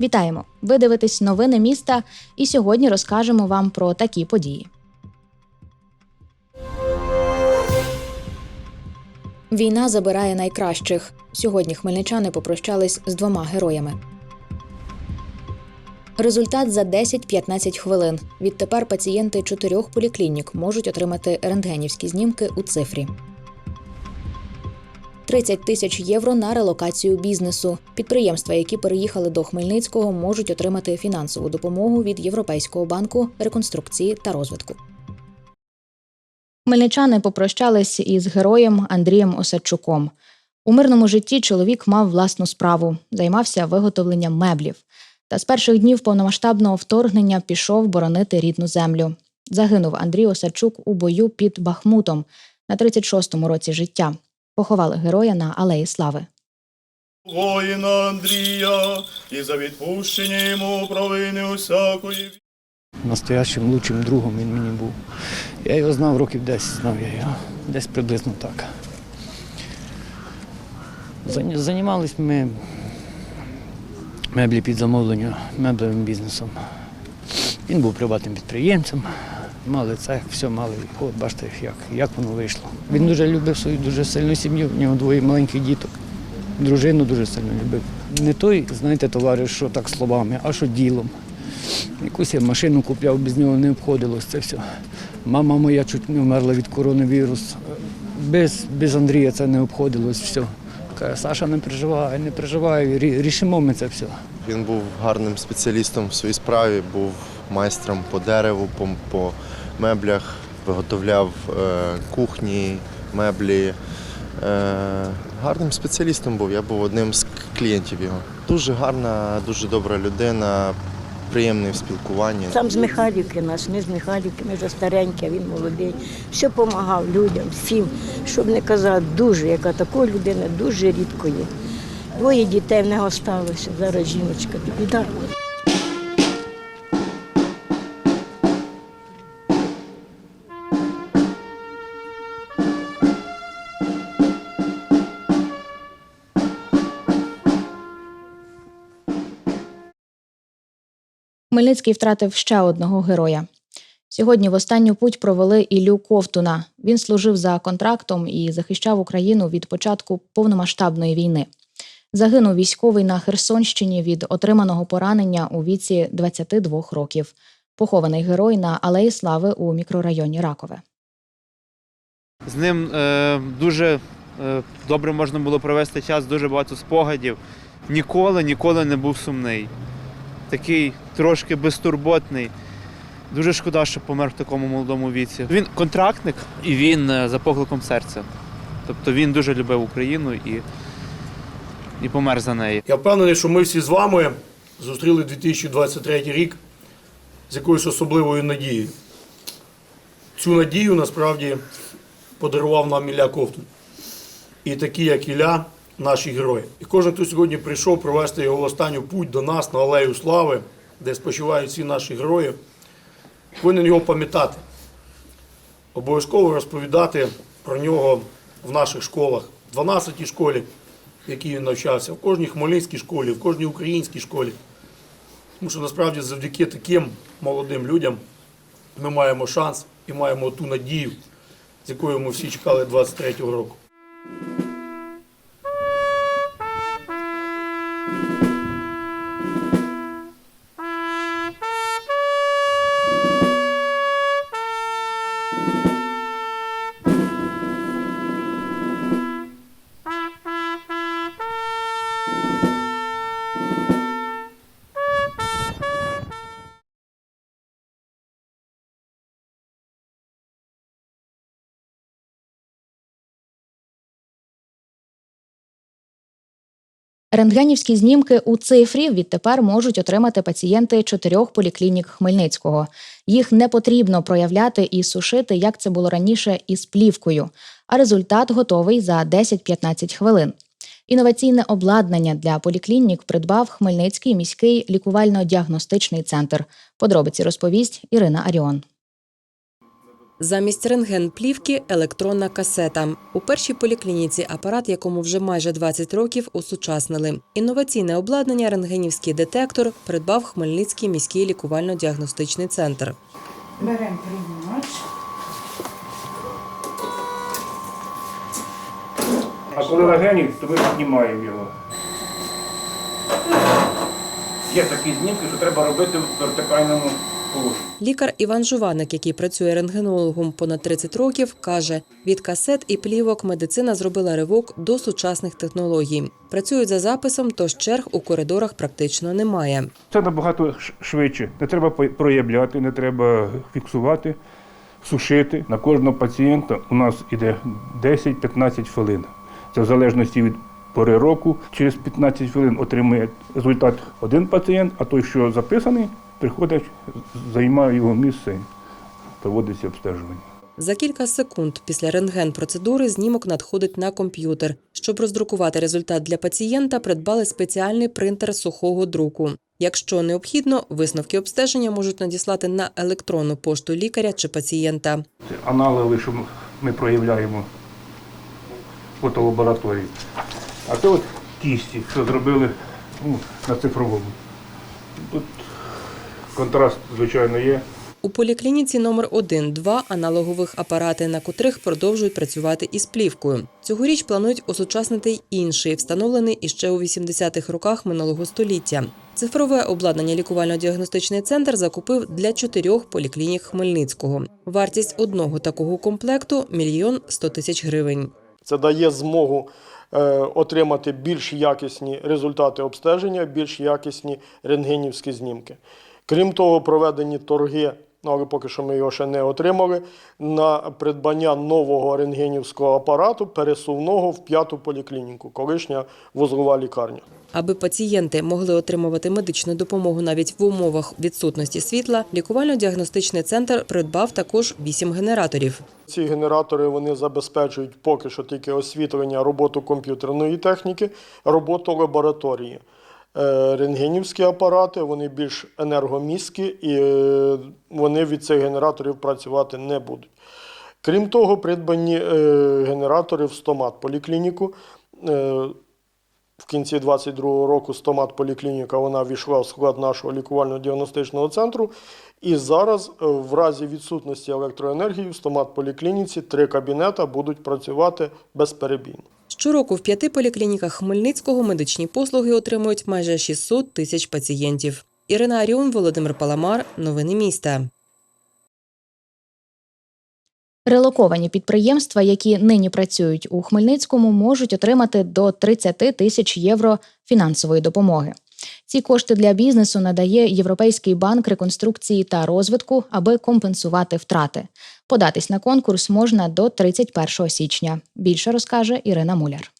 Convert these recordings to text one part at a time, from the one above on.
Вітаємо! Ви дивитесь новини міста, і сьогодні розкажемо вам про такі події. Війна забирає найкращих. Сьогодні хмельничани попрощались з двома героями. Результат за 10-15 хвилин. Відтепер пацієнти чотирьох поліклінік можуть отримати рентгенівські знімки у цифрі. 30 тисяч євро на релокацію бізнесу. Підприємства, які переїхали до Хмельницького, можуть отримати фінансову допомогу від Європейського банку реконструкції та розвитку. Хмельничани попрощались із героєм Андрієм Осадчуком. У мирному житті чоловік мав власну справу, займався виготовленням меблів. Та з перших днів повномасштабного вторгнення пішов боронити рідну землю. Загинув Андрій Осадчук у бою під Бахмутом на 36-му році життя. Поховали героя на Алеї Слави. воїна Андрія, і за відпущення йому провини усякої. Настоящим лучшим другом він мені був. Я його знав років 10, знав я його. Десь приблизно так. Зані- ми меблі під замовлення, меблевим бізнесом. Він був приватним підприємцем, мали цех, все мали. От бачите, як, як воно вийшло. Він дуже любив свою дуже сильну сім'ю, в нього двоє маленьких діток. Дружину дуже сильно любив. Не той, знаєте, товариш, що так словами, а що ділом. Якусь я машину купляв, без нього не обходилось це все. Мама моя чуть не вмерла від коронавірусу. Без, без Андрія це не обходилось все. Каже, Саша, не переживай, не переживай, рі- рішимо ми це все. Він був гарним спеціалістом в своїй справі, був майстром по дереву, по, по меблях, виготовляв е, кухні, меблі. Е, гарним спеціалістом був. Я був одним з клієнтів його. Дуже гарна, дуже добра людина, приємний в спілкуванні. Сам з Михайлівки нас, ми з Михайлівки, ми вже старенькі, він молодий. Все допомагав людям, всім. Щоб не казати, дуже, яка така людина, дуже рідко є. Двоє дітей в нього сталося, зараз жіночка. Біда. Хмельницький втратив ще одного героя. Сьогодні в останню путь провели Іллю Ковтуна. Він служив за контрактом і захищав Україну від початку повномасштабної війни. Загинув військовий на Херсонщині від отриманого поранення у віці 22 років. Похований герой на Алеї Слави у мікрорайоні Ракове. З ним е, дуже е, добре можна було провести час, дуже багато спогадів. Ніколи, ніколи не був сумний. Такий трошки безтурботний. Дуже шкода, що помер в такому молодому віці. Він контрактник і він е, за покликом серця. Тобто він дуже любив Україну і, і помер за неї. Я впевнений, що ми всі з вами зустріли 2023 рік з якоюсь особливою надією. Цю надію насправді подарував нам Ілля Ковтун. І такі, як Ілля, наші герої. І кожен, хто сьогодні прийшов провести його останню путь до нас на Алею Слави, де спочивають всі наші герої, повинен його пам'ятати. Обов'язково розповідати про нього в наших школах, в 12-й школі, в якій він навчався, в кожній хмельницькій школі, в кожній українській школі. Тому що насправді завдяки таким молодим людям ми маємо шанс і маємо ту надію, з якою ми всі чекали 23-го року. Рентгенівські знімки у цифрі відтепер можуть отримати пацієнти чотирьох поліклінік Хмельницького. Їх не потрібно проявляти і сушити, як це було раніше, із плівкою. А результат готовий за 10-15 хвилин. Інноваційне обладнання для поліклінік придбав Хмельницький міський лікувально-діагностичний центр. Подробиці розповість Ірина Аріон. Замість рентген-плівки – електронна касета. У першій поліклініці апарат, якому вже майже 20 років, усучаснили. Інноваційне обладнання рентгенівський детектор придбав Хмельницький міський лікувально-діагностичний центр. Беремо приймач. А коли легені, то ми піднімаємо його. Є такі знімки, що треба робити в вертикальному. Лікар Іван Жуваник, який працює рентгенологом понад 30 років, каже, від касет і плівок медицина зробила ривок до сучасних технологій. Працюють за записом, тож черг у коридорах практично немає. Це набагато швидше. Не треба проявляти, не треба фіксувати, сушити. На кожного пацієнта у нас іде 10-15 хвилин. Це в залежності від пори року. Через 15 хвилин отримує результат один пацієнт, а той, що записаний, приходить, займає його місце, проводиться обстежування. За кілька секунд після рентген-процедури знімок надходить на комп'ютер. Щоб роздрукувати результат для пацієнта, придбали спеціальний принтер сухого друку. Якщо необхідно, висновки обстеження можуть надіслати на електронну пошту лікаря чи пацієнта. Аналоги, що ми проявляємо в фотолабораторії. А це от кісті, що зробили ну, на цифровому. Тут контраст, звичайно, є. У поліклініці номер 1 два аналогових апарати, на котрих продовжують працювати із плівкою. Цьогоріч планують осучаснити й інший, встановлений іще у 80-х роках минулого століття. Цифрове обладнання лікувально-діагностичний центр закупив для чотирьох поліклінік Хмельницького. Вартість одного такого комплекту мільйон 100 тисяч гривень. Це дає змогу е, отримати більш якісні результати обстеження, більш якісні рентгенівські знімки. Крім того, проведені торги, ну, але поки що ми його ще не отримали, на придбання нового рентгенівського апарату, пересувного в п'яту поліклініку, колишня вузлова лікарня. Аби пацієнти могли отримувати медичну допомогу навіть в умовах відсутності світла, лікувально-діагностичний центр придбав також вісім генераторів. Ці генератори вони забезпечують поки що тільки освітлення, роботу комп'ютерної техніки, роботу лабораторії. Е, Рентгенівські апарати вони більш енергомісткі і е, вони від цих генераторів працювати не будуть. Крім того, придбані е, генератори в стомат поліклініку. В кінці 2022 року стомат поліклініка вона війшла в склад нашого лікувально-діагностичного центру. І зараз, в разі відсутності електроенергії, в стомат поліклініці три кабінета будуть працювати безперебійно. Щороку в п'яти поліклініках Хмельницького медичні послуги отримують майже 600 тисяч пацієнтів. Ірина Аріон, Володимир Паламар. Новини міста. Релоковані підприємства, які нині працюють у Хмельницькому, можуть отримати до 30 тисяч євро фінансової допомоги. Ці кошти для бізнесу надає Європейський банк реконструкції та розвитку, аби компенсувати втрати. Податись на конкурс можна до 31 січня. Більше розкаже Ірина Муляр.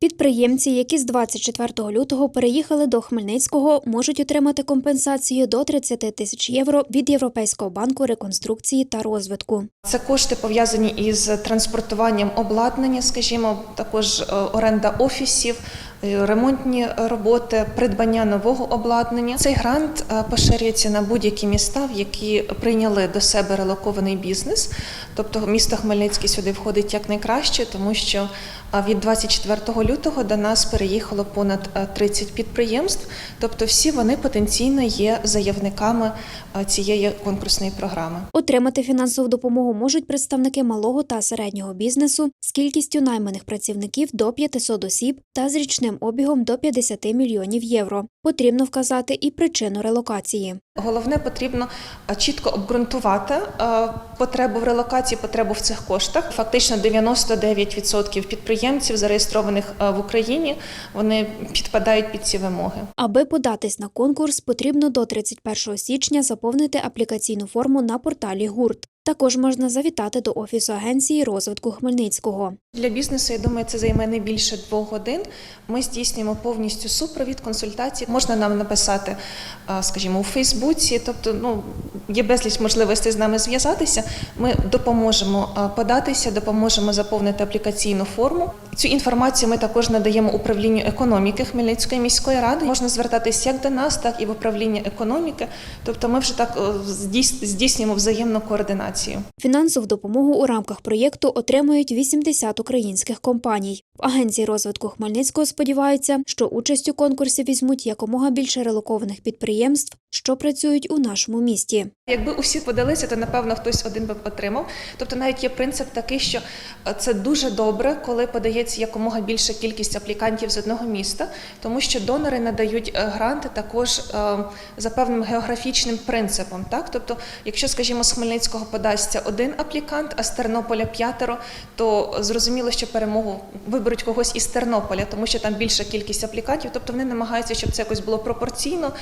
Підприємці, які з 24 лютого переїхали до Хмельницького, можуть отримати компенсацію до 30 тисяч євро від Європейського банку реконструкції та розвитку. Це кошти пов'язані із транспортуванням обладнання, скажімо, також е, оренда офісів, ремонтні роботи, придбання нового обладнання. Цей грант е, поширюється на будь-які міста, в які прийняли до себе релокований бізнес. Тобто місто Хмельницький сюди входить як найкраще, тому що е, від 24 лютого до нас переїхало понад е, 30 підприємств. Тобто, всі вони потенційно є заявниками е, цієї конкурсної програми. Отримати фінансову допомогу можуть представники малого та середнього бізнесу з кількістю найманих працівників до 500 осіб та з річним обігом до 50 мільйонів євро. Потрібно вказати і причину релокації. Головне потрібно е, чітко обґрунтувати е, потребу в релокації, потребу в цих коштах. Фактично 99% підприємців, зареєстрованих е, в Україні, вони підпадають під ці вимоги. Аби податись на конкурс, потрібно до 31 січня заповнити аплікаційну форму на порталі ГУРТ. Також можна завітати до офісу агенції розвитку Хмельницького. Для бізнесу, я думаю, це займе не більше двох годин. Ми здійснюємо повністю супровід, консультації. Можна нам написати, скажімо, у Фейсбуці, тобто ну, є безліч можливостей з нами зв'язатися. Ми допоможемо податися, допоможемо заповнити аплікаційну форму. Цю інформацію ми також надаємо управлінню економіки Хмельницької міської ради. Можна звертатись як до нас, так і в управління економіки. Тобто ми вже так о, здійснюємо взаємну координацію. Фінансову допомогу у рамках проєкту отримують 80 українських компаній. В агенції розвитку Хмельницького сподіваються, що участь у конкурсі візьмуть якомога більше релокованих підприємств, що працюють у нашому місті. Якби усі подалися, то напевно хтось один би отримав. Тобто навіть є принцип такий, що е, це дуже добре, коли подається якомога більша кількість аплікантів з одного міста, тому що донори надають е, гранти також е, за певним географічним принципом. Так, тобто, якщо, скажімо, з Хмельницького подасться один аплікант, а з Тернополя п'ятеро, то зрозуміло, що перемогу виберуть когось із Тернополя, тому що там більша кількість аплікантів. Тобто вони намагаються, щоб це якось було пропорційно,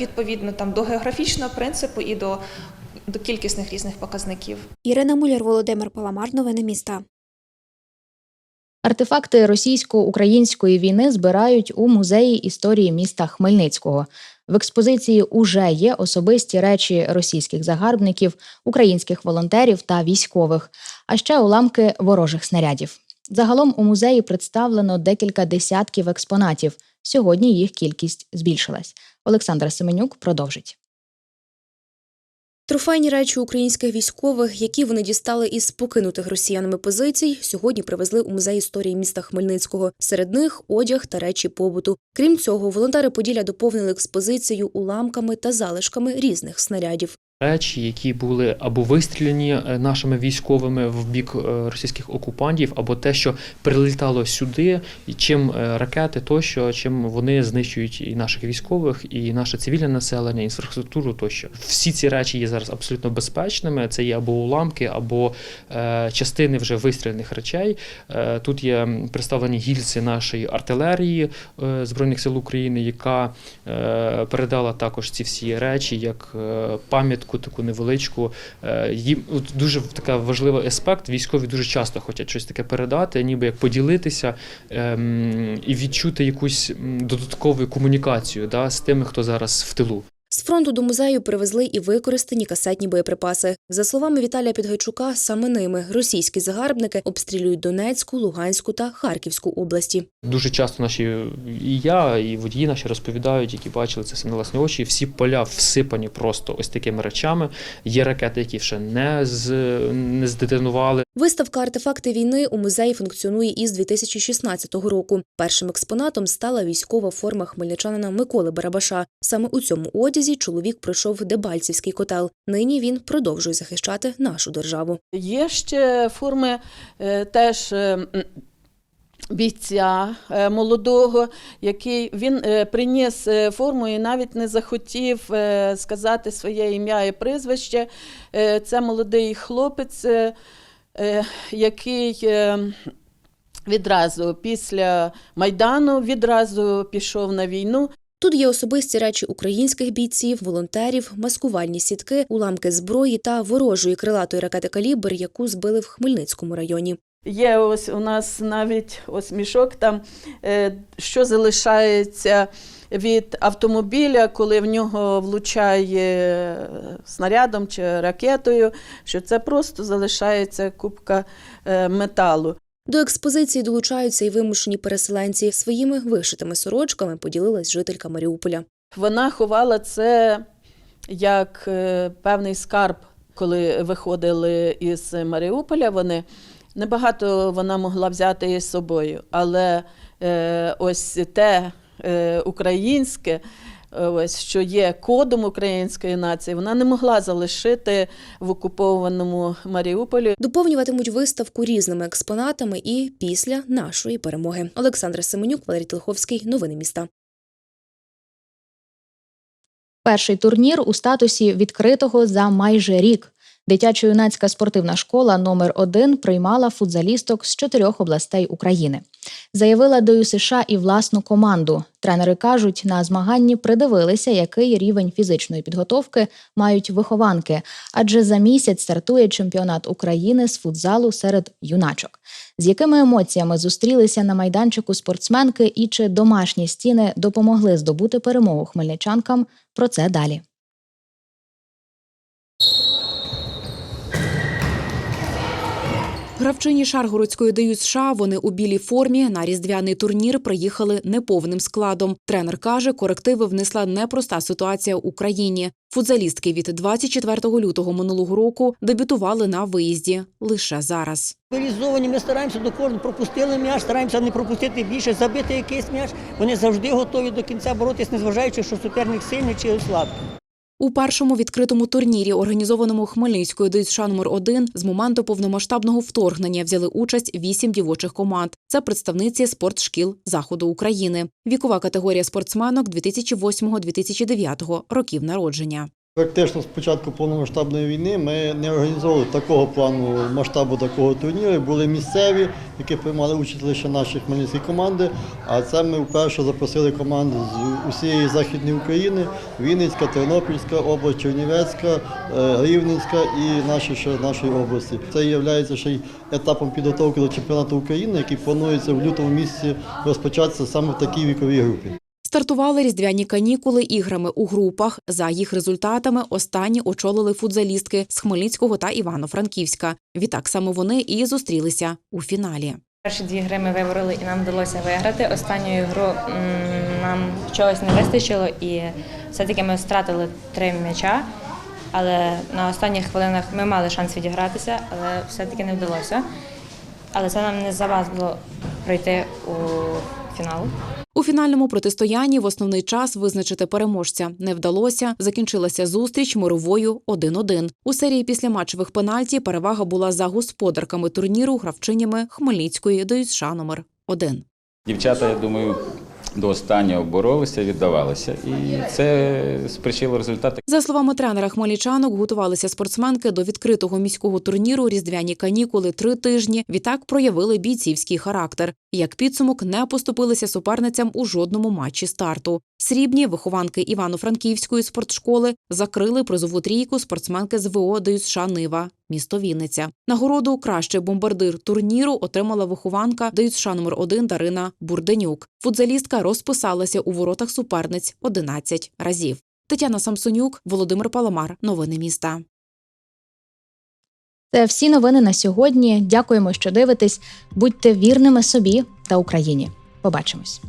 відповідно там до географічного принципу і до, до кількісних різних показників. Ірина Муляр, Володимир Паламар, новини міста. Артефакти російсько-української війни збирають у музеї історії міста Хмельницького. В експозиції уже є особисті речі російських загарбників, українських волонтерів та військових, а ще уламки ворожих снарядів. Загалом у музеї представлено декілька десятків експонатів. Сьогодні їх кількість збільшилась. Олександра Семенюк продовжить. Трофейні речі українських військових, які вони дістали із покинутих росіянами позицій, сьогодні привезли у музей історії міста Хмельницького. Серед них одяг та речі побуту. Крім цього, волонтери Поділля доповнили експозицію уламками та залишками різних снарядів. Речі, які були або вистріляні е, нашими військовими в бік е, російських окупантів, або те, що прилітало сюди, і чим е, ракети тощо, чим вони знищують і наших військових, і наше цивільне населення, інфраструктуру тощо. Всі ці речі є зараз абсолютно безпечними. Це є або уламки, або частини вже вистріляних речей. Тут є представлені гільзи нашої артилерії Збройних сил України, яка передала також ці всі речі як е, пам'ятку таку невеличку. Е, Їм дуже така важливий аспект. Військові дуже часто хочуть щось таке передати, ніби як поділитися ем, і відчути якусь додаткову комунікацію да, з тими, хто зараз в тилу. З фронту до музею привезли і використані касетні боєприпаси. За словами Віталія Підгайчука, саме ними російські загарбники обстрілюють Донецьку, Луганську та Харківську області. Дуже часто наші і я, і водії наші розповідають, які бачили це все на власні очі. Всі поля всипані просто ось такими речами. Є ракети, які ще не з не здетонували. Виставка Артефакти війни у музеї функціонує із 2016 року. Першим експонатом стала військова форма хмельничанина Миколи Барабаша. Саме у цьому одязі чоловік пройшов Дебальцівський котел. Нині він продовжує захищати нашу державу. Є ще форми е, теж. е, Бійця е, молодого, який він приніс форму і навіть не захотів сказати своє ім'я і прізвище. Це молодий хлопець, який відразу після Майдану відразу пішов на війну. Тут є особисті речі українських бійців, волонтерів, маскувальні сітки, уламки зброї та ворожої крилатої ракети «Калібр», яку збили в Хмельницькому районі. Є ось у нас навіть ось мішок там, е, що залишається від автомобіля, коли в нього влучає снарядом чи ракетою, що це просто залишається кубка е, металу. До експозиції долучаються й вимушені переселенці. Своїми вишитими сорочками поділилась жителька Маріуполя. Вона ховала це як е, певний скарб, коли виходили із Маріуполя. Вони небагато вона могла взяти із собою, але е, ось те е, українське. Е, Ось що є кодом української нації, вона не могла залишити в окупованому Маріуполі. Доповнюватимуть виставку різними експонатами і після нашої перемоги. Олександра Семенюк, Валерій Телеховський. Новини міста. Перший турнір у статусі відкритого за майже рік. Дитячо-юнацька спортивна школа номер 1 приймала футзалісток з чотирьох областей України. Заявила до ЮСШ і власну команду. Тренери кажуть, на змаганні придивилися, який рівень фізичної підготовки мають вихованки, адже за місяць стартує чемпіонат України з футзалу серед юначок. З якими емоціями зустрілися на майданчику спортсменки і чи домашні стіни допомогли здобути перемогу хмельничанкам? Про це далі. Гравчині Шаргородської ДЮС США вони у білій формі на різдвяний турнір приїхали неповним складом. Тренер каже, корективи внесла непроста ситуація в Україні. Футзалістки від 24 лютого минулого року дебютували на виїзді лише зараз. Мобілізовані, ми стараємося до кожного пропустили м'яч, стараємося не пропустити більше, забити якийсь м'яч. Вони завжди готові до кінця боротись, незважаючи, що суперник сильний чи слабкий. У першому відкритому турнірі, організованому Хмельницькою номер 1 з моменту повномасштабного вторгнення взяли участь вісім дівочих команд. Це представниці спортшкіл заходу України. Вікова категорія спортсменок 2008-2009 років народження. Практично з початку повномасштабної війни ми не організовували такого плану масштабу такого турніру. Були місцеві, які приймали участь лише наші хмельницькі команди. А це ми вперше запросили команди з усієї західної України: Вінницька, Тернопільська область, Чернівецька, е, Рівненська і наші ще нашої області. Це є ще й етапом підготовки до чемпіонату України, який планується в лютому місяці розпочатися саме в такій віковій групі. Стартували різдвяні канікули іграми у групах. За їх результатами останні очолили футзалістки з Хмельницького та Івано-Франківська. Відтак саме вони і зустрілися у фіналі. Перші дві гри ми вибороли і нам вдалося виграти. Останню гру нам чогось не вистачило, і все-таки ми втратили три м'яча. Але на останніх хвилинах ми мали шанс відігратися, але все-таки не вдалося. Але це нам не завадило пройти у фінал. У фінальному протистоянні в основний час визначити переможця не вдалося. Закінчилася зустріч мировою 1-1. У серії після матчевих пенальті перевага була за господарками турніру гравчинями Хмельницької до США номер 1. Дівчата, я думаю, до останнього боролися, віддавалися, і це спричинило результати. За словами тренера хмельничанок, готувалися спортсменки до відкритого міського турніру різдвяні канікули три тижні. Відтак проявили бійцівський характер. Як підсумок, не поступилися суперницям у жодному матчі старту. Срібні вихованки Івано-Франківської спортшколи закрили призову трійку спортсменки з ВО ДЮСШ Нива. Місто Вінниця. Нагороду кращий бомбардир турніру отримала вихованка ДЮСШ номер 1 Дарина Бурденюк. Футзалістка розписалася у воротах суперниць 11 разів. Тетяна Самсонюк, Володимир Паламар. Новини міста. Це всі новини на сьогодні. Дякуємо, що дивитесь. Будьте вірними собі та Україні. Побачимось.